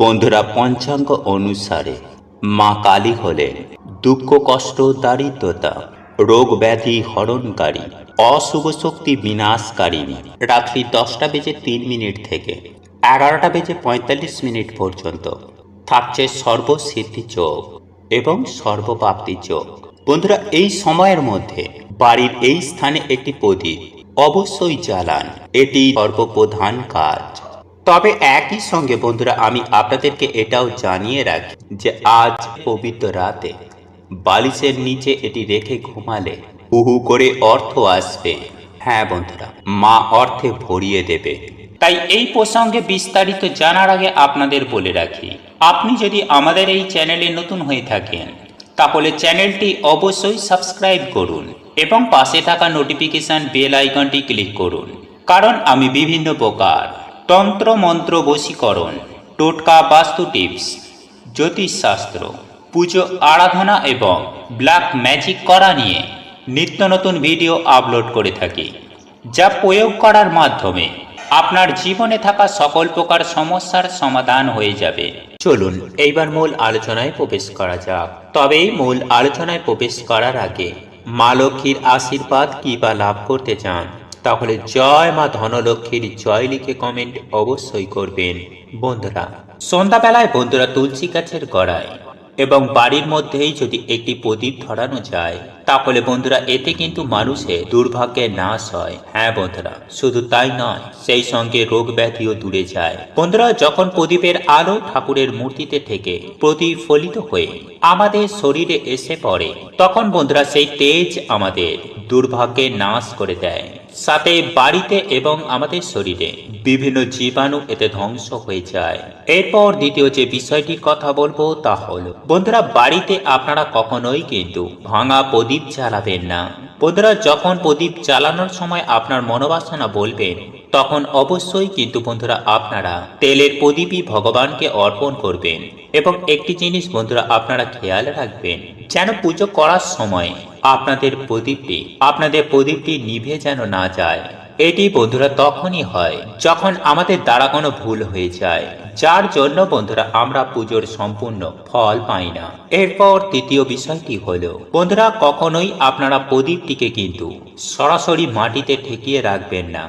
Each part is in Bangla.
বন্ধুরা, পঞ্চাঙ্গ অনুসারে মা কালী হলেন দুঃখ, কষ্ট, দারিদ্রতা, রোগ ব্যাধি হরণকারী, অশুভ শক্তি বিনাশকারিণী রাত্রি দশটা বেজে তিন মিনিট থেকে এগারোটা বেজে পঁয়তাল্লিশ মিনিট পর্যন্ত থাকছে সর্বসিদ্ধি চোখ এবং সর্বপ্রাপ্তি চোখ বন্ধুরা, এই সময়ের মধ্যে বাড়ির এই স্থানে একটি প্রদীপ অবশ্যই জ্বালান। এটি সর্বপ্রধান কাজ। তবে একই সঙ্গে বন্ধুরা, আমি আপনাদেরকে এটাও জানিয়ে রাখি যে আজ পবিত্র রাতে বালিশের নিচে এটি রেখে ঘুমালে হুহু করে অর্থ আসবে। হ্যাঁ বন্ধুরা, মা অর্থে ভরিয়ে দেবে। তাই এই প্রসঙ্গে বিস্তারিত জানার আগে আপনাদের বলে রাখি, আপনি যদি আমাদের এই চ্যানেলে নতুন হয়ে থাকেন, তাহলে চ্যানেলটি অবশ্যই সাবস্ক্রাইব করুন এবং পাশে থাকা নোটিফিকেশন বেল আইকনটি ক্লিক করুন, কারণ আমি বিভিন্ন প্রকার তন্ত্র মন্ত্র বশীকরণ টোটকা বাস্তু টিপস, জ্যোতিষশাস্ত্র, পুজো আরাধনা এবং ব্ল্যাক ম্যাজিক করা নিয়ে নিত্য নতুন ভিডিও আপলোড করে থাকি, যা প্রয়োগ করার মাধ্যমে আপনার জীবনে থাকা সকল প্রকার সমস্যার সমাধান হয়ে যাবে। চলুন, এইবার মূল আলোচনায় প্রবেশ করা যাক। তবে মূল আলোচনায় প্রবেশ করার আগে মা লক্ষ্মীর আশীর্বাদ কি বা লাভ করতে চান? তাহলে জয় মা ধনলক্ষ্মীর জয় লিখে কমেন্ট অবশ্যই করবেন। বন্ধুরা, সন্ধ্যাবেলায় বন্ধুরা তুলসী গাছের গড়ায় এবং বাড়ির মধ্যেই যদি একটি প্রদীপ ধরানো যায়, তাহলে বন্ধুরা এতে কিন্তু মানুষের দুর্ভাগ্যের নাশ হয়। হ্যাঁ বন্ধুরা, শুধু তাই নয়, সেই সঙ্গে রোগ ব্যাধিও দূরে যায়। বন্ধুরা, যখন প্রদীপের আলো ঠাকুরের মূর্তিতে থেকে প্রতিফলিত হয়ে আমাদের শরীরে এসে পড়ে, তখন বন্ধুরা সেই তেজ আমাদের দুর্ভাগ্যে নাশ করে দেয়। সাথে বাড়িতে এবং আমাদের শরীরে বিভিন্ন জীবাণু এতে ধ্বংস হয়ে যায়। এরপর দ্বিতীয় যে বিষয়টির কথা বলব তা হলো, বন্ধুরা বাড়িতে আপনারা কখনোই কিন্তু ভাঙা প্রদীপ জ্বালাবেন না। বন্ধুরা যখন প্রদীপ জ্বালানোর সময় আপনার মনোবাসনা বলবেন তখন অবশ্যই কিন্তু বন্ধুরা আপনারা তেলের প্রদীপই ভগবানকে অর্পণ করবেন এবং একটি জিনিস বন্ধুরা আপনারা খেয়াল রাখবেন, যেন পুজো করার সময় আপনাদের প্রদীপটি আপনাদের প্রদীপটি নিভে যেন না যায়। এটি বন্ধুরা তখনই হয় যখন আমাদের দ্বারা কোনো ভুল হয়ে যায়, যার জন্য বন্ধুরা আমরা পুজোর সম্পূর্ণ ফল পাই না। এরপর তৃতীয় বিষয়টি হলো, বন্ধুরা কখনোই আপনারা প্রদীপটিকে কিন্তু সরাসরি মাটিতে ঠেকিয়ে রাখবেন না।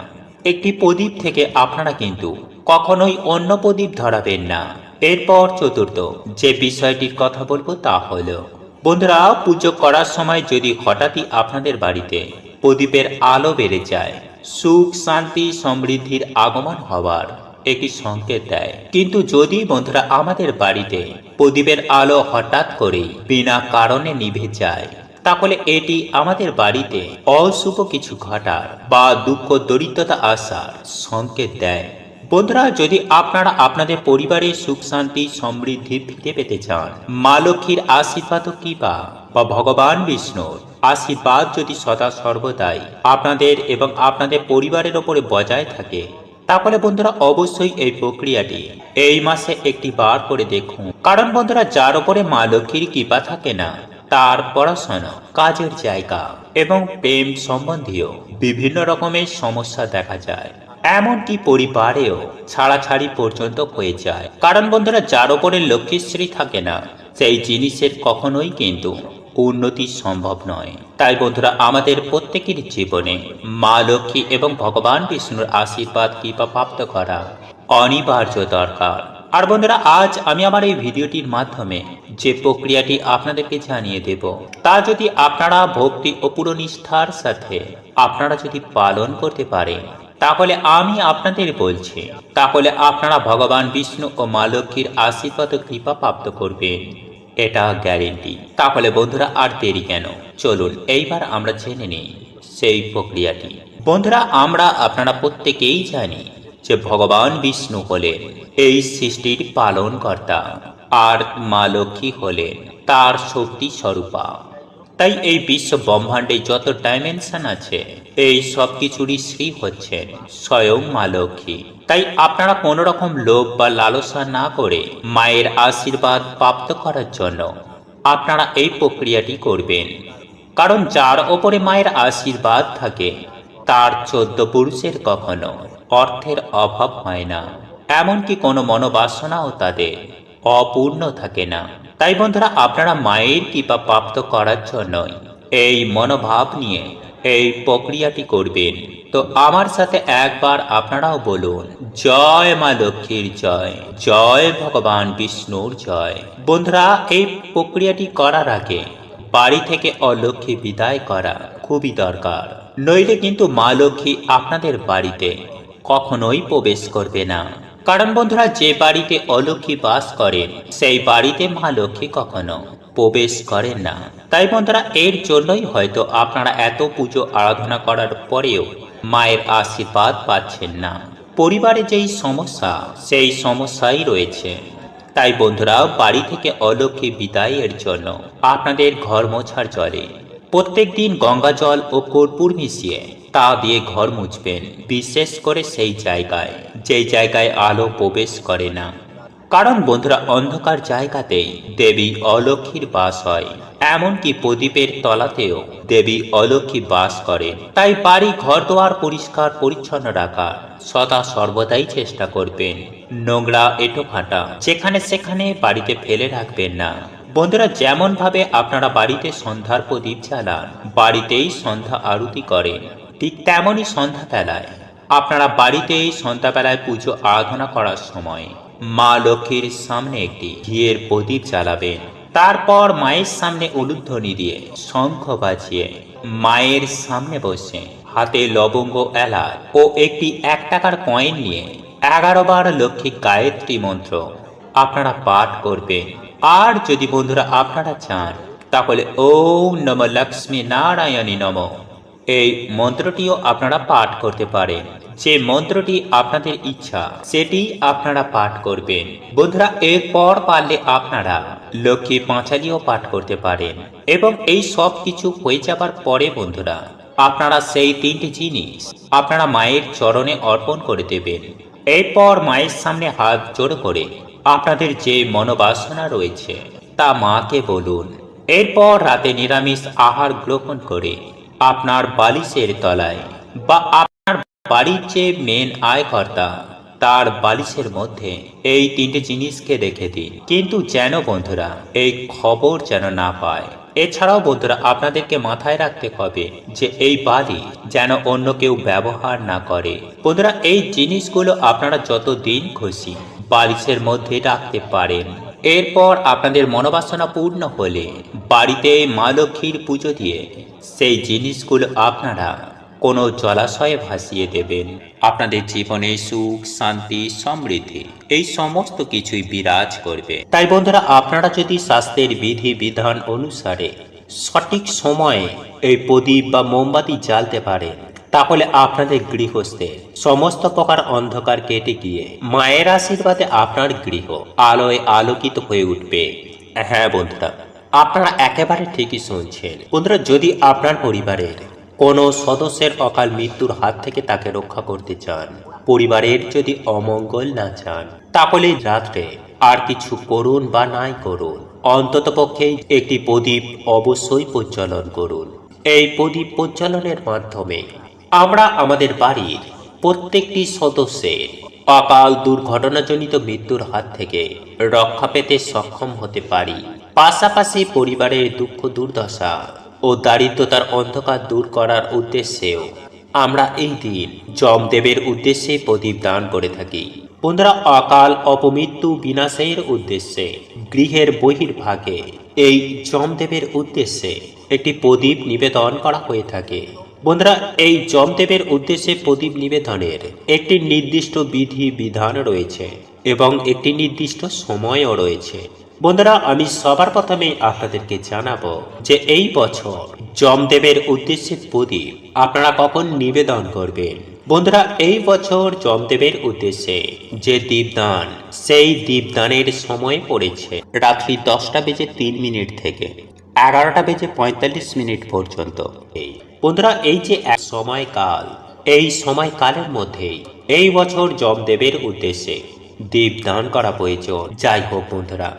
একটি প্রদীপ থেকে আপনারা কিন্তু কখনোই অন্য প্রদীপ ধরাবেন না। এরপর চতুর্থ যে বিষয়টির কথা বলব তা হলো, বন্ধুরা, পুজো করার সময় যদি হঠাৎই আপনাদের বাড়িতে প্রদীপের আলো বেড়ে যায়, সুখ, শান্তি, সমৃদ্ধির আগমন হওয়ার একটি সংকেত দেয়। কিন্তু যদি বন্ধুরা আমাদের বাড়িতে প্রদীপের আলো হঠাৎ করে বিনা কারণে নিভে যায় তাহলে এটি আমাদের বাড়িতে অশুভ কিছু ঘটার বা দুঃখ দরিদ্রতা আসার সংকেত দেয়। বন্ধুরা, যদি আপনারা আপনাদের পরিবারের সুখ শান্তি সমৃদ্ধি ফিরে পেতে চান, মা লক্ষ্মীর আশীর্বাদ কি বা বা ভগবান বিষ্ণুর আশীর্বাদ যদি সদা সর্বদাই আপনাদের এবং আপনাদের পরিবারের ওপরে বজায় থাকে, তাহলে বন্ধুরা অবশ্যই এই প্রক্রিয়াটি এই মাসে একটি বার করে দেখুন। কারণ বন্ধুরা, যার ওপরে মা লক্ষ্মীর কৃপা থাকে না তার পড়াশোনা, কাজের জায়গা এবং প্রেম সম্বন্ধীয় বিভিন্ন রকমের সমস্যা দেখা যায়। এমনকি পরিবারেও ছাড়াছাড়ি পর্যন্ত হয়ে যায়। কারণ বন্ধুরা, যার ওপরে লক্ষ্মীশ্রী থাকে না, সেই জিনিসের কখনোই কিন্তু উন্নতি সম্ভব নয়। তাই বন্ধুরা, আমাদের প্রত্যেকের জীবনে মা লক্ষ্মী এবং ভগবান বিষ্ণুর আশীর্বাদ কৃপা প্রাপ্ত করা অনিবার্য দরকার। আর বন্ধুরা, আজ আমি আমার এই ভিডিওটির মাধ্যমে যে প্রক্রিয়াটি আপনাদেরকে জানিয়ে দেব, তা যদি আপনারা ভক্তি ও পুরো নিষ্ঠার সাথে আপনারা যদি পালন করতে পারেন, তাহলে আমি আপনাদের বলছি, তাহলে আপনারা ভগবান বিষ্ণু ও মা লক্ষ্মীর আশীর্বাদ কৃপা প্রাপ্ত করবেন। এটা গ্যারেন্টি। তাহলে বন্ধুরা, আর দেরি কেন? চলুন, এইবার আমরা জেনে নিই সেই প্রক্রিয়াটি। বন্ধুরা, আমরা আপনারা প্রত্যেকেই জানি যে ভগবান বিষ্ণু হলেন এই সৃষ্টির পালনকর্তা, আর মা লক্ষ্মী হলেন তার শক্তি স্বরূপা। তাই এই বিশ্ব ব্রহ্মাণ্ডে যত ডাইমেনশন আছে, এই সব কিছুরই শ্রী হচ্ছেন স্বয়ং মা লক্ষ্মী। তাই আপনারা কোনো রকম লোভ বা লালসা না করে মায়ের আশীর্বাদ প্রাপ্ত করার জন্য আপনারা এই প্রক্রিয়াটি করবেন। কারণ যার ওপরে মায়ের আশীর্বাদ থাকে, তার চোদ্দ পুরুষের কখনো অর্থের অভাব হয় না। এমনকি কোনো মনোবাসনাও তাদের অপূর্ণ থাকে না। তাই বন্ধুরা, আপনারা মায়ের কৃপা প্রাপ্ত করার জন্যই এই মনোভাব নিয়ে এই প্রক্রিয়াটি করবেন। তো আমার সাথে একবার আপনারাও বলুন, জয় মা লক্ষ্মীর জয় জয় ভগবান বিষ্ণুর জয়। বন্ধুরা, এই প্রক্রিয়াটি করার আগে বাড়ি থেকে অলক্ষ্মী বিদায় করা খুবই দরকার। নইলে কিন্তু মা লক্ষ্মী আপনাদের বাড়িতে কখনোই প্রবেশ করবে না। কারণ বন্ধুরা, যে বাড়িতে অলক্ষ্মী বাস করেন সেই বাড়িতে মা লক্ষ্মী কখনো প্রবেশ করেন না। তাই বন্ধুরা, এর জন্যই হয়তো আপনারা এত পুজো আরাধনা করার পরেও মায়ের আশীর্বাদ পাচ্ছেন না। পরিবারে যেই সমস্যা, সেই সমস্যাই রয়েছে। তাই বন্ধুরা, বাড়ি থেকে অলক্ষ্মী বিদায়ের জন্য আপনাদের ঘর মোছার জলে প্রত্যেক দিন গঙ্গা জল ও কর্পূর মিশিয়ে তা দিয়ে ঘর মুছবেন বিশেষ করে সেই জায়গায়, যেই জায়গায় আলো প্রবেশ করে না। কারণ বন্ধুরা, অন্ধকার জায়গাতেই দেবী অলক্ষ্মীর বাস হয়। এমনকি প্রদীপের তলাতেও দেবী অলক্ষ্মী বাস করে। তাই বাড়ি ঘর দোয়ার পরিষ্কার, পরিচ্ছন্ন রাখা সদা সর্বদাই চেষ্টা করবেন। নোংরা এটো ফাটা যেখানে সেখানে বাড়িতে ফেলে রাখবেন না। বন্ধুরা যেমন ভাবে আপনারা বাড়িতে সন্ধ্যার প্রদীপ জ্বালান, বাড়িতেই সন্ধ্যা আরতি করেন। ঠিক তেমনই সন্ধ্যাবেলায়। আপনারা বাড়িতেই সন্ধ্যাবেলায় পুজো আরাধনা করার সময় মা লক্ষ্মীর সামনে একটি ঘিয়ের প্রদীপ জ্বালাবেন। তারপর মায়ের সামনে উলুধ্বনি দিয়ে শঙ্খ বাজিয়ে মায়ের সামনে বসে হাতে লবঙ্গ, এলাচ ও একটি এক টাকার কয়েন নিয়ে এগারো বার লক্ষ্মী গায়ত্রী মন্ত্র আপনারা পাঠ করবেন। আর যদি বন্ধুরা আপনারা চান, তাহলে ওম নম লক্ষ্মী নারায়ণী নম। এই মন্ত্রটিও আপনারা পাঠ করতে পারেন। যে মন্ত্রটি আপনাদের ইচ্ছা, সেটি আপনারা পাঠ করবেন। বন্ধুরা, এরপর পারলে আপনারা লক্ষ্মী পাঁচালিও পাঠ করতে পারেন এবং এই সব কিছু হয়ে যাবার পরে বন্ধুরা, আপনারা সেই তিনটি জিনিস আপনারা মায়ের চরণে অর্পণ করে দেবেন। এরপর মায়ের সামনে হাত জোড় করে আপনাদের যে মনোবাসনা রয়েছে, তা মাকে বলুন। এরপর রাতে নিরামিষ আহার গ্রহণ করে আপনার বালিশের তলায় বা আপনার বাড়ির যে মেন আয়কর্তা, তার বালিশের মধ্যে এই তিনটে জিনিসকে রেখে দিন। কিন্তু যেন বন্ধুরা, এই খবর যেন না পায়। এছাড়াও বন্ধুরা, আপনাদেরকে মাথায় রাখতে হবে যে এই বালি যেন অন্য কেউ ব্যবহার না করে। বন্ধুরা, এই জিনিসগুলো আপনারা যত দিন খুশি বালিশের মধ্যে রাখতে পারেন। এরপর আপনাদের মনোবাসনা পূর্ণ হলে বাড়িতে মা লক্ষ্মীর পুজো দিয়ে সেই জিনিসগুলো আপনারা কোনো জলাশয়ে ভাসিয়ে দেবেন। আপনাদের জীবনে সুখ, শান্তি, সমৃদ্ধি, এই সমস্ত কিছুই বিরাজ করবে। তাই বন্ধুরা, আপনারা যদি স্বাস্থ্যের বিধি বিধান অনুসারে সঠিক সময়ে এই প্রদীপ বা মোমবাতি জ্বালতে পারেন, তাহলে আপনাদের গৃহস্থে সমস্ত প্রকার অন্ধকার কেটে গিয়ে মায়ের আশীর্বাদে আপনার গৃহ আলোয় আলোকিত হয়ে উঠবে। হ্যাঁ বন্ধুরা আপনারা একেবারে ঠিকই শুনছেন। বন্ধুরা, যদি আপনার পরিবারের কোনো সদস্যের অকাল মৃত্যুর হাত থেকে তাকে রক্ষা করতে চান, পরিবারের যদি অমঙ্গল না চান, তাহলে রাত্রে আর কিছু করুন বা নাই করুন। অন্তত পক্ষে একটি প্রদীপ অবশ্যই প্রজ্বলন করুন। এই প্রদীপ প্রজ্বলনের মাধ্যমে আমরা আমাদের বাড়ির প্রত্যেকটি সদস্যের অকাল দুর্ঘটনাজনিত মৃত্যুর হাত থেকে রক্ষা পেতে সক্ষম হতে পারি। পাশাপাশি পরিবারের দুঃখ দুর্দশা ও দারিদ্রতার অন্ধকার দূর করার উদ্দেশ্যেও আমরা এই দিন যমদেবের উদ্দেশ্যে প্রদীপ দান করে থাকি। বন্ধুরা, অকাল অপমৃত্যু বিনাশের উদ্দেশ্যে, গৃহের বহির্ভাগে এই যমদেবের উদ্দেশ্যে একটি প্রদীপ নিবেদন করা হয়ে থাকে। বন্ধুরা, এই যমদেবের উদ্দেশ্যে প্রদীপ নিবেদনের একটি নির্দিষ্ট বিধি বিধান রয়েছে এবং একটি নির্দিষ্ট সময়ও রয়েছে। বন্ধুরা, আমি সবার প্রথমে আপনাদেরকে জানাব যে এই বছর জমদেবের উদ্দেশ্যে প্রদীপ আপনারা কখন নিবেদন করবেন? বন্ধুরা, এই বছর জমদেবের উদ্দেশ্যে যে দীপদান, সেই দীপদানের সময় পড়েছে রাত্রি দশটা বেজে তিন মিনিট থেকে এগারোটা বেজে পঁয়তাল্লিশ মিনিট পর্যন্ত। এই বন্ধুরা, এই যে এক সময়কাল, এই সময়কালের মধ্যেই এই বছর জমদেবের উদ্দেশ্যে দীপদান করা প্রয়োজন। যাই হোক বন্ধুরা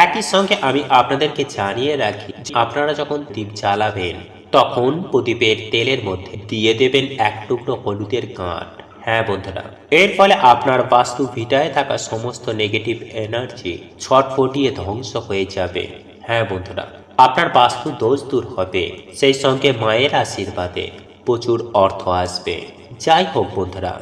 একই সঙ্গে আমি আপনাদেরকে জানিয়ে রাখি, আপনারা যখন দীপ জ্বালাবেন, তখন প্রদীপের তেলের মধ্যে দিয়ে দেবেন এক টুকরো হলুদের গাঁট। হ্যাঁ বন্ধুরা, এর ফলে আপনার বাস্তু ভিটায় থাকা সমস্ত নেগেটিভ এনার্জি ছটফটিয়ে ধ্বংস হয়ে যাবে। হ্যাঁ বন্ধুরা, আপনার বাস্তু দোষ দূর হবে, সেই সঙ্গে মায়ের আশীর্বাদে প্রচুর অর্থ আসবে। যাই হোক বন্ধুরা,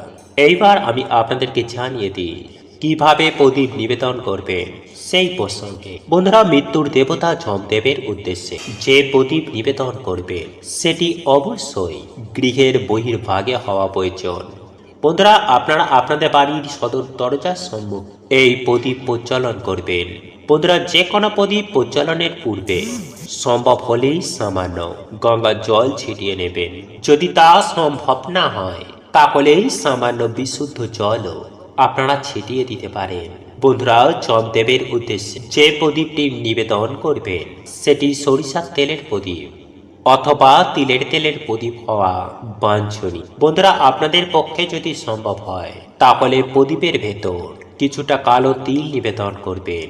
এইবার আমি আপনাদেরকে জানিয়ে দিই কীভাবে প্রদীপ নিবেদন করবেন সেই প্রসঙ্গে বন্ধুরা মৃত্যুর দেবতা জমদেবের উদ্দেশ্যে যে প্রদীপ নিবেদন করবে, সেটি অবশ্যই গৃহের বহির্ভাগে হওয়া প্রয়োজন। বন্ধুরা, আপনারা আপনাদের বাড়ির সদর দরজার সম্মুখ এই প্রদীপ প্রজ্বলন করবেন। বন্ধুরা যে কোনো প্রদীপ প্রজ্বলনের পূর্বে সম্ভব হলেই সামান্য গঙ্গার জল ছিটিয়ে নেবেন। যদি তা সম্ভব না হয়, তাহলেই সামান্য বিশুদ্ধ জলও আপনারা ছিটিয়ে দিতে পারেন। বন্ধুরা চন্দেবের উদ্দেশ্যে যে প্রদীপটি নিবেদন করবেন সেটি সরিষার তেলের প্রদীপ অথবা তিলের তেলের প্রদীপ হওয়া বাঞ্ছনীয়। বন্ধুরা, আপনাদের পক্ষে যদি সম্ভব হয়, তাহলে প্রদীপের ভেতর কিছুটা কালো তিল নিবেদন করবেন।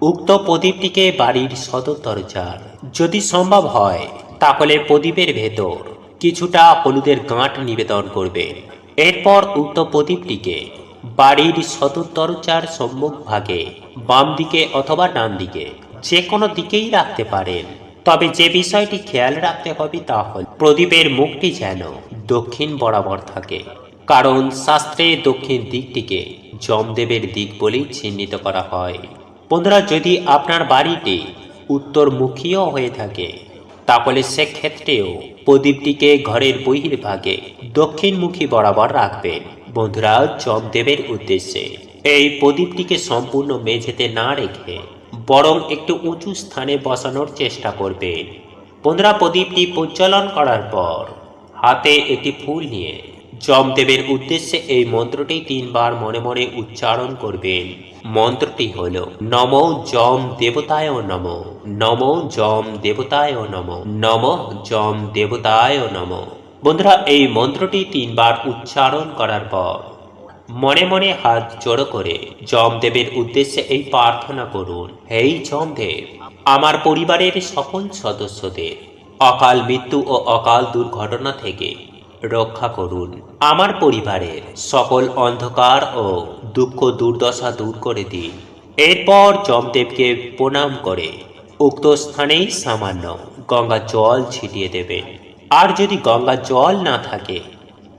উক্ত প্রদীপটিকে বাড়ির সদর দরজার যদি সম্ভব হয়, তাহলে প্রদীপের ভেতর কিছুটা হলুদের গাঁট নিবেদন করবেন। এরপর উক্ত প্রদীপটিকে বাড়ির সদর দরজার সম্মুখ ভাগে, বাম দিকে অথবা ডান দিকে, যে কোনো দিকেই রাখতে পারেন। তবে যে বিষয়টি খেয়াল রাখতে হবে তা হল, প্রদীপের মুখটি যেন দক্ষিণ বরাবর থাকে। কারণ শাস্ত্রে দক্ষিণ দিকটিকে যমদেবের দিক বলেই চিহ্নিত করা হয়। বন্ধুরা, যদি আপনার বাড়িটি উত্তরমুখীও হয়ে থাকে, তাহলে সেক্ষেত্রেও প্রদীপটিকে ঘরের বহির্ভাগে দক্ষিণমুখী বরাবর রাখবেন। বন্ধুরা যমদেবের উদ্দেশ্যে। এই প্রদীপটিকে সম্পূর্ণ মেঝেতে না রেখে বরং একটু উঁচু স্থানে বসানোর চেষ্টা করবেন বন্ধুরা, প্রদীপটি প্রজ্বলন করার পর হাতে একটি ফুল নিয়ে যমদেবের উদ্দেশ্যে এই মন্ত্রটি তিনবার মনে মনে উচ্চারণ করবেন। মন্ত্রটি হল, নম যম দেবতায় নম নম যম দেবতায় নম নম যম দেবতায় নম। বন্ধুরা, এই মন্ত্রটি তিনবার উচ্চারণ করার পর মনে মনে হাত জড়ো করে যমদেবের উদ্দেশ্যে এই প্রার্থনা করুন। হেই যমদেব, আমার পরিবারের সকল সদস্যদের অকাল মৃত্যু ও অকাল দুর্ঘটনা থেকে রক্ষা করুন। আমার পরিবারের সকল অন্ধকার ও দুঃখ দুর্দশা দূর করে দিন। এরপর যমদেবকে প্রণাম করে উক্ত স্থানেই সামান্য গঙ্গা জল ছিটিয়ে দেবেন। আর যদি গঙ্গা জল না থাকে,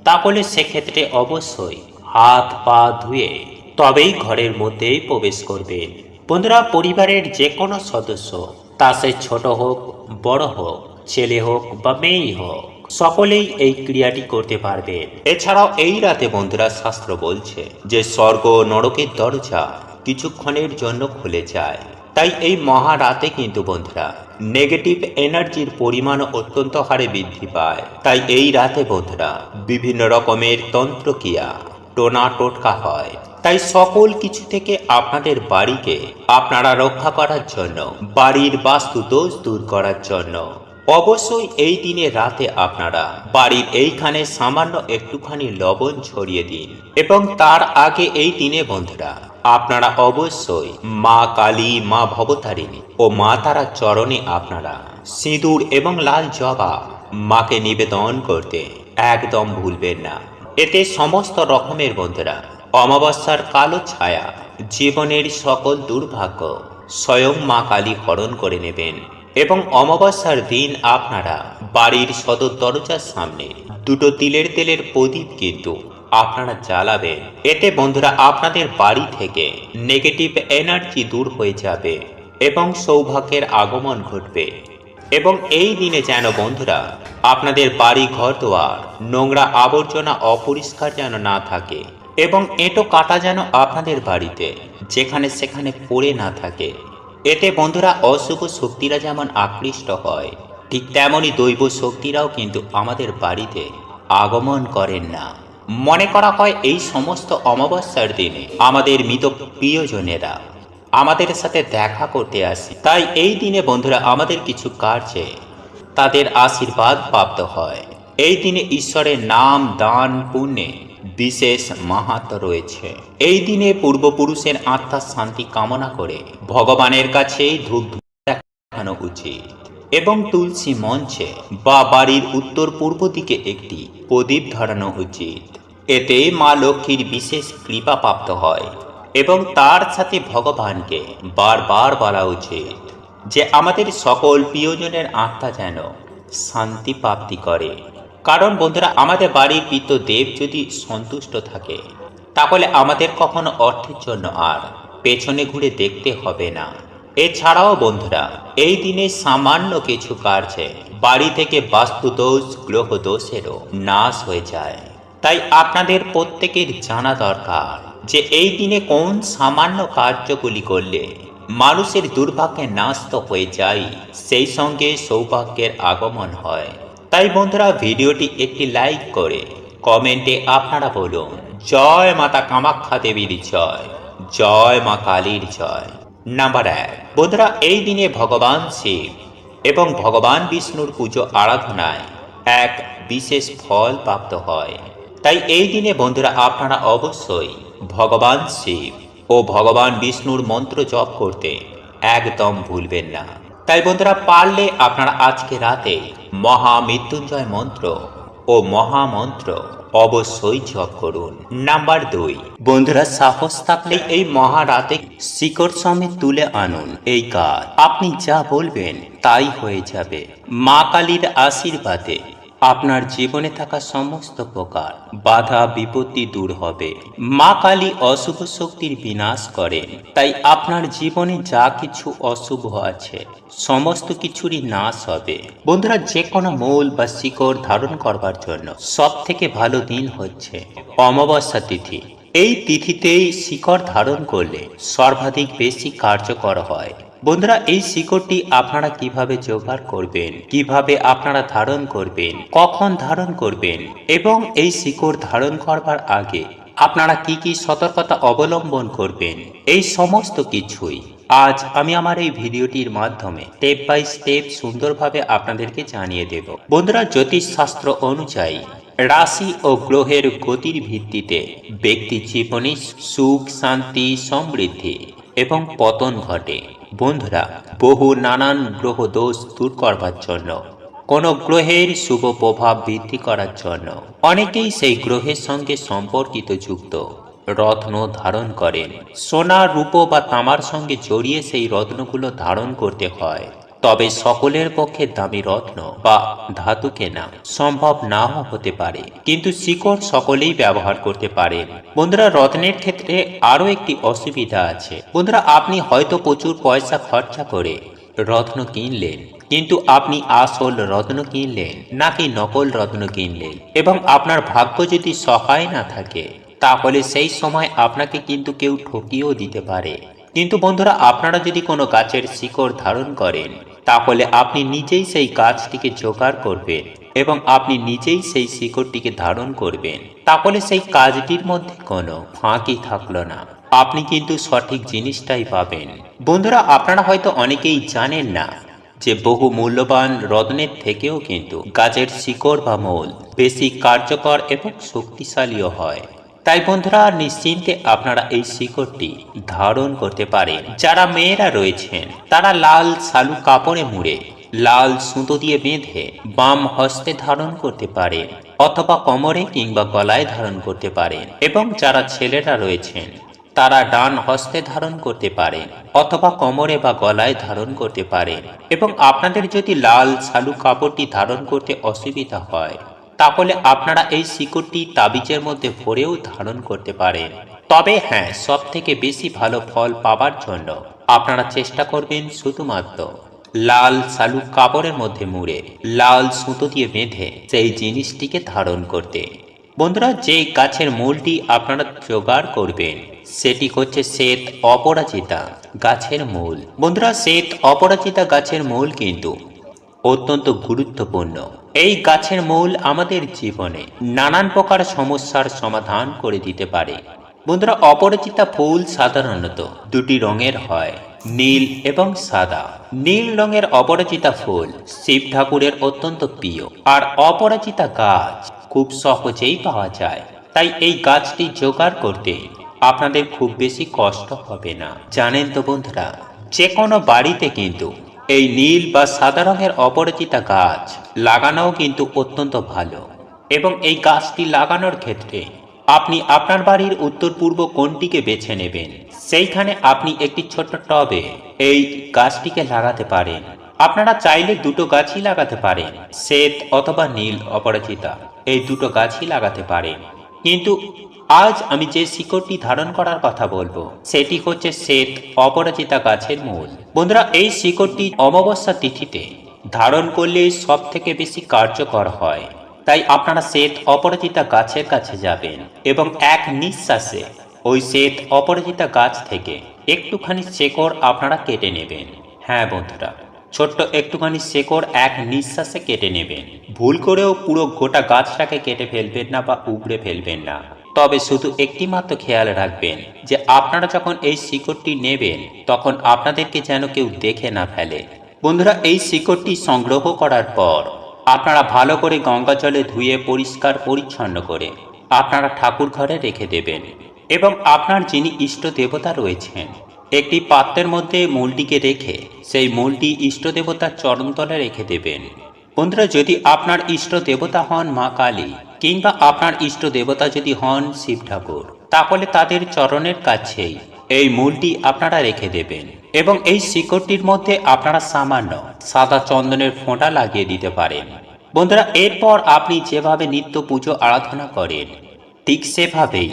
তাহলে সেক্ষেত্রে অবশ্যই হাত পা ধুয়ে তবেই ঘরের মধ্যেই প্রবেশ করবেন। বন্ধুরা, পরিবারের যে কোনো সদস্য, তা সে ছোট হোক, বড় হোক, ছেলে হোক বা মেয়েই হোক, সকলেই এই ক্রিয়াটি করতে পারবেন। এছাড়াও এই রাতে বন্ধুরা শাস্ত্র বলছে যে, স্বর্গ নরকের দরজা কিছুক্ষণের জন্য খুলে যায়। তাই এই মহারাতে কিন্তু বন্ধুরা নেগেটিভ এনার্জির পরিমাণ অত্যন্ত হারে বৃদ্ধি পায়। তাই এই রাতে বন্ধুরা, বিভিন্ন রকমের তন্ত্রক্রিয়া, টোনা টোটকা হয়। তাই সকল কিছু থেকে আপনাদের বাড়িকে আপনারা রক্ষা করার জন্য, বাড়ির বাস্তু দোষ দূর করার জন্য, অবশ্যই এই দিনে রাতে আপনারা বাড়ির এইখানে সামান্য একটুখানি লবণ ছড়িয়ে দিন। এবং তার আগে এই দিনে বন্ধুরা আপনারা অবশ্যই মা কালী, মা ভবতারিণী ও মা তারা চরণে আপনারা সিঁদুর এবং লাল জবা মাকে নিবেদন করতে একদম ভুলবেন না। এতে সমস্ত রকমের বন্ধুরা, অমাবস্যার কালো ছায়া, জীবনের সকল দুর্ভাগ্য স্বয়ং মা কালী হরণ করে নেবেন এবং অমাবস্যার দিন আপনারা বাড়ির সদর দরজার সামনে দুটো তিলের তেলের প্রদীপ কিন্তু আপনারা জ্বালাবেন। এতে বন্ধুরা আপনাদের বাড়ি থেকে নেগেটিভ এনার্জি দূর হয়ে যাবে এবং সৌভাগ্যের আগমন ঘটবে। এবং এই দিনে যেন বন্ধুরা আপনাদের বাড়ি ঘর দোয়ার, নোংরা আবর্জনা অপরিষ্কার যেন না থাকে এবং এঁটো কাটা যেন আপনাদের বাড়িতে, যেখানে সেখানে পড়ে না থাকে। এতে বন্ধুরা অশুভ শক্তিরা যেমন আকৃষ্ট হয়, ঠিক তেমনই দৈব শক্তিরাও কিন্তু আমাদের বাড়িতে আগমন করেন না। মনে করা হয় এই সমস্ত অমাবস্যার দিনে আমাদের মৃত প্রিয়জনেরা আমাদের সাথে দেখা করতে আসে। তাই এই দিনে বন্ধুরা আমাদের কিছু কার্যে তাদের আশীর্বাদ প্রাপ্ত হয়। এই দিনে ঈশ্বরের নাম, দান, পুণ্যে বিশেষ মাহাত্ম রয়েছে। এই দিনে পূর্বপুরুষের আত্মার শান্তি কামনা করে ভগবানের কাছে ধূপ দেখানো উচিত। এবং তুলসী মঞ্চে বা বাড়ির উত্তর পূর্ব দিকে একটি প্রদীপ ধরানো উচিত। এতে মা লক্ষ্মীর বিশেষ কৃপা প্রাপ্ত হয় এবং তার সাথে ভগবানকে বারবার বলা উচিত যে আমাদের সকল প্রিয়জনের আত্মা যেন শান্তি প্রাপ্তি করে। কারণ বন্ধুরা, আমাদের বাড়ির পিত দেব যদি সন্তুষ্ট থাকে, তাহলে আমাদের কখনো অর্থের জন্য আর পেছনে ঘুরে দেখতে হবে না। এছাড়াও বন্ধুরা, এই দিনে সামান্য কিছু কার্যে বাড়ি থেকে বাস্তুদোষ গ্রহ দোষেরও নাশ হয়ে যায়। তাই আপনাদের প্রত্যেকের জানা দরকার যে এই দিনে কোন সামান্য কার্যগুলি করলে মানুষের দুর্ভাগ্যে নাশ তো হয়ে যায়, সেই সঙ্গে সৌভাগ্যের আগমন হয়। তাই বন্ধুরা, ভিডিওটি একটি লাইক করে কমেন্টে আপনারা বলুন, জয় মাতা কামাখ্যা দেবীর জয় জয় মা কালীর জয়। নাম্বার এক বন্ধুরা এই দিনে ভগবান শিব এবং ভগবান বিষ্ণুর পুজো আরাধনায় এক বিশেষ ফল প্রাপ্ত হয়। তাই এই দিনে বন্ধুরা আপনারা অবশ্যই ভগবান শিব ও ভগবান বিষ্ণুর মন্ত্র জপ করতে একদম ভুলবেন না। তাই বন্ধুরা পারলে আপনারা আজকে রাতে মহামৃত্যুঞ্জয় মন্ত্র ও মহামন্ত্র অবশ্যই জপ করুন। নাম্বার দুই। বন্ধুরা, সাহস থাকলে এই মহারাতে শিকড় সমেত তুলে আনুন। এই কাজ। আপনি যা বলবেন, তাই হয়ে যাবে। মা কালীর আশীর্বাদে। আপনার জীবনে থাকা সমস্ত প্রকার বাধা, বিপত্তি দূর হবে। মা কালী অশুভ শক্তির বিনাশ করেন। তাই আপনার জীবনে যা কিছু অশুভ আছে, সমস্ত কিছুরই নাশ হবে। বন্ধুরা যে কোনো মূল বা শিকড় ধারণ করবার জন্য সব থেকে ভালো দিন হচ্ছে অমাবস্যা তিথি। এই তিথিতেই শিকড় ধারণ করলে সর্বাধিক বেশি কার্যকর হয়। বন্ধুরা, এই শিকড়টি আপনারা কীভাবে জোগাড় করবেন? কীভাবে আপনারা ধারণ করবেন? কখন ধারণ করবেন? এবং এই শিকড় ধারণ করবার আগে আপনারা কি কি সতর্কতা অবলম্বন করবেন? এই সমস্ত কিছুই আজ আমি আমার এই ভিডিওটির মাধ্যমে স্টেপ বাই স্টেপ সুন্দরভাবে আপনাদেরকে জানিয়ে দেব। বন্ধুরা জ্যোতিষ শাস্ত্র অনুযায়ী রাশি ও গ্রহের গতির ভিত্তিতে ব্যক্তি জীবনে সুখ, শান্তি, সমৃদ্ধি এবং পতন ঘটে। বন্ধুরা, বহু নানান গ্রহ দোষ দূর করবার জন্য, কোন গ্রহের শুভ প্রভাব বৃদ্ধি করার জন্য অনেকেই সেই গ্রহের সঙ্গে সম্পর্কিত যুক্ত। রত্ন ধারণ করেন। সোনা রূপ বা তামার সঙ্গে জড়িয়ে সেই রত্নগুলো ধারণ করতে হয়। তবে সকলের পক্ষে দামি রত্ন বা ধাতু কেনা সম্ভব নাও হতে পারে। কিন্তু শিকড় সকলেই ব্যবহার করতে পারেন। বন্ধুরা, রত্নের ক্ষেত্রে আরও একটি অসুবিধা আছে। বন্ধুরা, আপনি হয়তো প্রচুর পয়সা খরচা করে রত্ন কিনলেন, কিন্তু আপনি আসল রত্ন কিনলেন নাকি নকল রত্ন কিনলেন এবং আপনার ভাগ্য যদি সহায় না থাকে, তাহলে সেই সময় আপনাকে কিন্তু কেউ ঠকিয়েও দিতে পারে। কিন্তু বন্ধুরা, আপনারা যদি কোনো গাছের শিকড় ধারণ করেন তাহলে আপনি নিজেই সেই গাছটিকে জোগাড় করবেন এবং আপনি নিজেই সেই শিকড়টিকে ধারণ করবেন। তাহলে সেই কাজটির মধ্যে কোনো ফাঁকি থাকল না। আপনি কিন্তু সঠিক জিনিসটাই পাবেন। বন্ধুরা, আপনারা হয়তো অনেকেই জানেন না যে বহু মূল্যবান রত্নের থেকেও কিন্তু গাছের শিকড় বা মূল বেশি কার্যকর এবং শক্তিশালীও হয়। তাই বন্ধুরা, নিশ্চিন্তে আপনারা এই শিকড়টি ধারণ করতে পারেন। যারা মেয়েরা রয়েছেন, তারা লাল শালু কাপড়ে মুড়ে, লাল সুতো দিয়ে বেঁধে বাম হস্তে ধারণ করতে পারেন, অথবা কোমরে কিংবা গলায় ধারণ করতে পারেন। এবং যারা ছেলেরা রয়েছেন, তারা ডান হস্তে ধারণ করতে পারেন, অথবা কোমরে বা গলায় ধারণ করতে পারেন। এবং আপনাদের যদি লাল শালু কাপড়টি ধারণ করতে অসুবিধা হয় তাহলে আপনারা এই শিকড়টি তাবিজের মধ্যে ভরেও ধারণ করতে পারেন। তবে হ্যাঁ সব থেকে বেশি ভালো ফল পাবার জন্য আপনারা চেষ্টা করবেন শুধুমাত্র লাল শালু কাপড়ের মধ্যে মুড়ে, লাল সুতো দিয়ে বেঁধে সেই জিনিসটিকে ধারণ করতে। বন্ধুরা যে গাছের মূলটি আপনারা জোগাড় করবেন, সেটি হচ্ছে শ্বেত অপরাজিতা গাছের মূল। বন্ধুরা, শ্বেত অপরাজিতা গাছের মূল কিন্তু অত্যন্ত গুরুত্বপূর্ণ। এই গাছের মূল আমাদের জীবনে নানান প্রকার সমস্যার সমাধান করে দিতে পারে। বন্ধুরা অপরাজিতা ফুল সাধারণত দুটি রঙের হয়, নীল এবং সাদা। নীল রঙের অপরাজিতা ফুল শিব ঠাকুরের অত্যন্ত প্রিয়। আর অপরাজিতা গাছ খুব সহজেই পাওয়া যায়। তাই এই গাছটি জোগাড় করতে আপনাদের খুব বেশি কষ্ট হবে না। জানেন তো বন্ধুরা, যে কোনো বাড়িতে কিন্তু এই নীল বা সাদা রঙের অপরাজিতা গাছ লাগানোও কিন্তু অত্যন্ত ভালো। এবং এই গাছটি লাগানোর ক্ষেত্রে আপনি আপনার বাড়ির উত্তর পূর্ব কোণটিকে বেছে নেবেন। সেইখানে আপনি একটি ছোট্ট টবে এই গাছটিকে লাগাতে পারেন। আপনারা চাইলে দুটো গাছই লাগাতে পারেন, শ্বেত অথবা নীল অপরাজিতা এই দুটো গাছই লাগাতে পারেন। কিন্তু আজ আমি যে শিকড়টি ধারণ করার কথা বলব, সেটি হচ্ছে শ্বেত অপরাজিতা গাছের মূল। বন্ধুরা, এই শিকড়টি অমাবস্যা তিথিতে ধারণ করলে সব থেকে বেশি কার্যকর হয়। তাই আপনারা শ্বেত অপরাজিতা গাছের কাছে যাবেন এবং এক নিঃশ্বাসে ওই শ্বেত অপরাজিতা গাছ থেকে একটুখানি শেকড় আপনারা কেটে নেবেন। হ্যাঁ বন্ধুরা, ছোট্ট একটুখানি শেকড় এক নিঃশ্বাসে কেটে নেবেন। ভুল করেও পুরো গোটা গাছটাকে কেটে ফেলবেন না বা উগড়ে ফেলবেন না। তবে শুধু একটি মাত্র খেয়াল রাখবেন যে আপনারা যখন এই শিকড়টি নেবেন, তখন আপনাদেরকে যেন কেউ দেখে না ফেলে। বন্ধুরা, এই শিকড়টি সংগ্রহ করার পর আপনারা ভালো করে গঙ্গা জলে ধুয়ে পরিষ্কার পরিচ্ছন্ন করে আপনারা ঠাকুর ঘরে রেখে দেবেন এবং আপনার যিনি ইষ্ট দেবতা রয়েছেন, একটি পাত্রের মধ্যে মূলটিকে রেখে সেই মূলটি ইষ্ট দেবতার চরণতলে রেখে দেবেন। বন্ধুরা, যদি আপনার ইষ্ট দেবতা হন মা কালী, কিংবা আপনার ইষ্ট দেবতা যদি হন শিব ঠাকুর, তাহলে তাদের চরণের কাছেই এই মূলটি আপনারা রেখে দেবেন। এবং এই শিকড়টির মধ্যে আপনারা সামান্য সাদা চন্দনের ফোঁটা লাগিয়ে দিতে পারেন। বন্ধুরা, এরপর আপনি যেভাবে নিত্য পুজো আরাধনা করেন, ঠিক সেভাবেই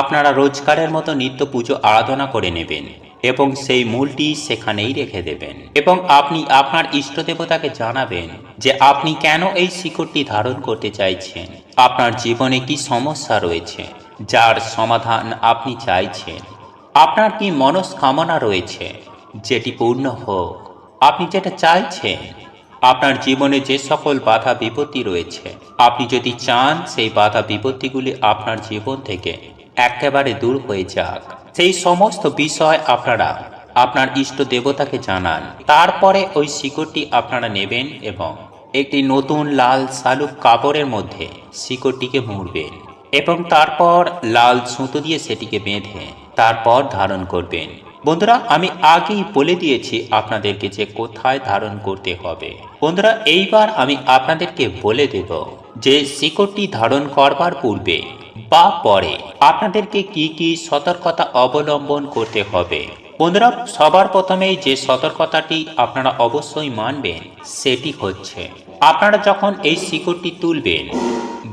আপনারা রোজগারের মতো নিত্য পুজো আরাধনা করে নেবেন। এবং সেই মূলটি সেখানেই রেখে দেবেন। এবং আপনি আপনার ইষ্ট দেবতাকে জানাবেন যে আপনি কেন এই শিকড়টি ধারণ করতে চাইছেন। আপনার জীবনে কি সমস্যা রয়েছে, যার সমাধান আপনি চাইছেন। আপনার কি মনস্কামনা রয়েছে? যেটি পূর্ণ হোক। আপনি যেটা চাইছেন, আপনার জীবনে যে সকল বাধা বিপত্তি রয়েছে, আপনি যদি চান সেই বাধা বিপত্তিগুলি আপনার জীবন থেকে একেবারে দূর হয়ে যাক। সেই সমস্ত বিষয় আপনারা আপনার ইষ্ট দেবতাকে জানান। তারপরে ওই শিকড়টি আপনারা নেবেন এবং একটি নতুন লাল শালুক কাপড়ের মধ্যে শিকড়টিকে মুড়বেন এবং তারপর লাল সুতো দিয়ে সেটিকে বেঁধে তারপর ধারণ করবেন। বন্ধুরা, আমি আগেই বলে দিয়েছি আপনাদেরকে যে কোথায় ধারণ করতে হবে। বন্ধুরা, এইবার আমি আপনাদেরকে বলে দেব যে শিকড়টি ধারণ করবার পূর্বে বা পরে? আপনাদেরকে কি কি সতর্কতা অবলম্বন করতে হবে? বন্ধুরা, সবার প্রথমেই যে সতর্কতাটি আপনারা অবশ্যই মানবেন, সেটি হচ্ছে আপনারা যখন এই শিকড়টি তুলবেন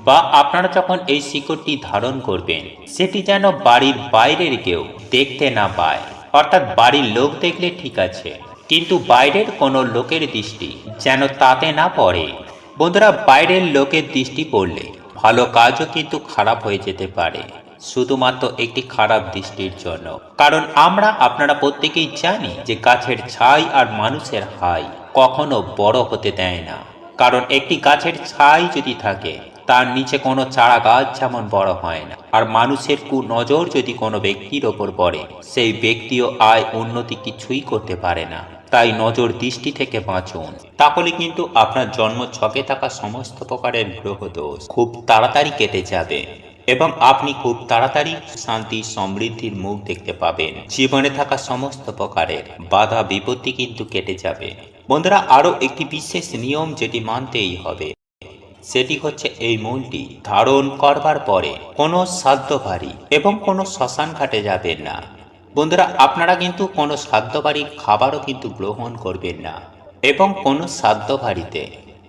বা আপনারা যখন এই শিকড়টি ধারণ করবেন, সেটি যেন বাড়ির বাইরের কেউ দেখতে না পায়। অর্থাৎ বাড়ির লোক দেখলে ঠিক আছে, কিন্তু বাইরের কোনো লোকের দৃষ্টি যেন তাতে না পড়ে। বন্ধুরা, বাইরের লোকের দৃষ্টি পড়লে ভালো কাজও কিন্তু খারাপ হয়ে যেতে পারে, শুধুমাত্র একটি খারাপ দৃষ্টির জন্য। কারণ আমরা, আপনারা প্রত্যেকেই জানি যে গাছের ছাই আর মানুষের হাই কখনো বড় হতে দেয় না। কারণ একটি গাছের ছাই যদি থাকে, তার নিচে কোনো চারা গাছ যেমন বড় হয় না। আর মানুষের কু নজর যদি কোনো ব্যক্তির ওপর পড়ে, সেই ব্যক্তিও আয় উন্নতি কিছুই করতে পারে না। তাই নজর দৃষ্টি থেকে বাঁচুন। তাহলে কিন্তু আপনার জন্ম ছকে থাকা সমস্ত প্রকারের গ্রহ দোষ খুব তাড়াতাড়ি কেটে যাবে এবং আপনি খুব তাড়াতাড়ি শান্তি, সমৃদ্ধির মুখ দেখতে পাবেন। জীবনে থাকা সমস্ত প্রকারের বাধা, বিপত্তি কিন্তু কেটে যাবে। বন্ধুরা, আরও একটি বিশেষ নিয়ম যেটি মানতেই হবে, সেটি হচ্ছে এই মূলটি ধারণ করবার পরে কোনো সাধ্য ভারী এবং কোনো শ্মশান ঘাটে যাবেন না। বন্ধুরা, আপনারা কিন্তু কোনো সাধ্য বাড়ির খাবারও কিন্তু গ্রহণ করবেন না এবং কোনো সাধ্য বাড়িতে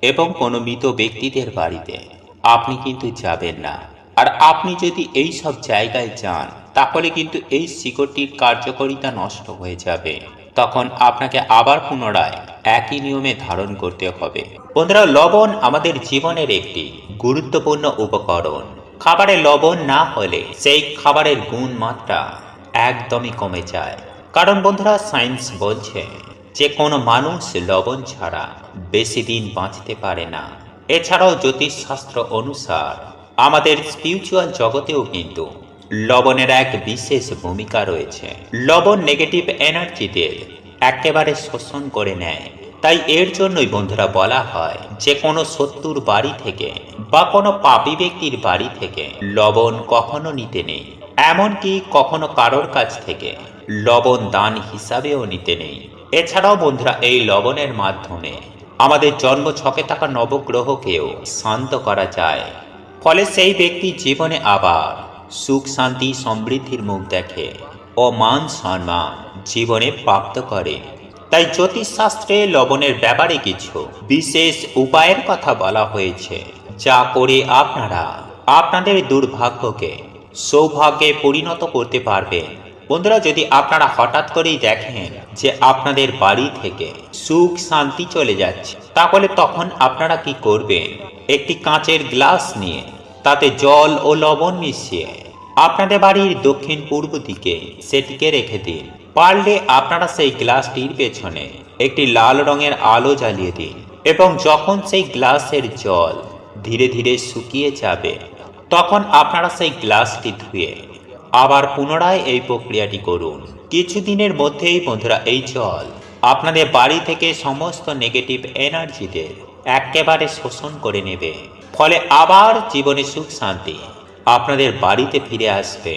এবং কোনো মৃত ব্যক্তিদের বাড়িতে আপনি কিন্তু যাবেন না। আর আপনি যদি এই সব জায়গায় যান, তাহলে কিন্তু এই শিকড়টির কার্যকারিতা নষ্ট হয়ে যাবে। তখন আপনাকে আবার পুনরায় একই নিয়মে ধারণ করতে হবে। বন্ধুরা, লবণ আমাদের জীবনের একটি গুরুত্বপূর্ণ উপকরণ। খাবারে লবণ না হলে সেই খাবারের গুণ মাত্রা একদমই কমে যায়। কারণ বন্ধুরা, সায়েন্স বলছে যে কোনো মানুষ লবণ ছাড়া বেশি দিন বাঁচতে পারে না। এছাড়াও জ্যোতিষশাস্ত্র অনুসার আমাদের স্পিরিচুয়াল জগতেও কিন্তু লবণের এক বিশেষ ভূমিকা রয়েছে। লবণ নেগেটিভ এনার্জিদের একেবারে শোষণ করে নেয়। তাই এর জন্যই বন্ধুরা বলা হয়, যে কোনো শত্রুর বাড়ি থেকে বা কোনো পাপী ব্যক্তির বাড়ি থেকে লবণ কখনো নিতে নেই। এমনকি কখনো কারোর কাছ থেকে লবণ দান হিসাবেও নিতে নেই। এছাড়াও বন্ধুরা, এই লবণের মাধ্যমে আমাদের জন্ম ছকে থাকা নবগ্রহকেও শান্ত করা যায়। ফলে সেই ব্যক্তি জীবনে আবার সুখ, শান্তি, সমৃদ্ধির মুখ দেখে ও মান সম্মান জীবনে প্রাপ্ত করে। তাই জ্যোতিষশাস্ত্রে লবণের ব্যাপারে কিছু বিশেষ উপায়ের কথা বলা হয়েছে, যা করে আপনারা আপনাদের দুর্ভাগ্যকে, সৌভাগ্যে পরিণত করতে পারবেন। বন্ধুরা, যদি আপনারা হঠাৎ করেই দেখেন যে আপনাদের বাড়ি থেকে সুখ শান্তি চলে যাচ্ছে, তাহলে তখন আপনারা কি করবেন? একটি কাঁচের গ্লাস নিয়ে তাতে জল ও লবণ মিশিয়ে আপনাদের বাড়ির দক্ষিণ পূর্ব দিকে সেটিকে রেখে দিন। পারলে আপনারা সেই গ্লাসটির পেছনে একটি লাল রঙের আলো জ্বালিয়ে দিন এবং যখন সেই গ্লাসের জল ধীরে ধীরে শুকিয়ে যাবে, তখন আপনারা সেই গ্লাসটি ধুয়ে আবার পুনরায় এই প্রক্রিয়াটি করুন। কিছুদিনের মধ্যেই বন্ধুরা, এই জল আপনাদের বাড়ি থেকে সমস্ত নেগেটিভ এনার্জিদের একেবারে শোষণ করে নেবে। ফলে আবার জীবনে সুখ শান্তি আপনাদের বাড়িতে ফিরে আসবে।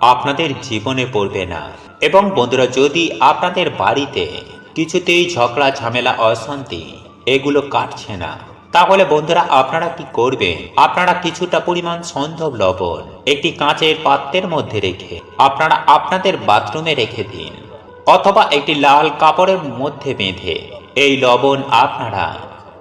আপনাদের জীবনে পড়বে না। এবং বন্ধুরা, যদি আপনাদের বাড়িতে কিছুতেই ঝগড়া, ঝামেলা, অশান্তি এগুলো কাটছে না, তাহলে বন্ধুরা, আপনারা কি করবেন? আপনারা কিছুটা পরিমাণ সন্ধব লবণ একটি কাঁচের পাত্রের মধ্যে রেখে আপনারা আপনাদের বাথরুমে রেখে দিন। অথবা একটি লাল কাপড়ের মধ্যে বেঁধে এই লবণ আপনারা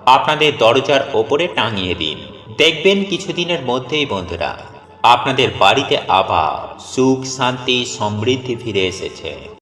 আপনাদের দরজার ওপরে টাঙিয়ে দিন। দেখবেন কিছুদিনের মধ্যেই বন্ধুরা আপনাদের বাড়িতে আবার সুখ শান্তি সমৃদ্ধি ফিরে এসেছে।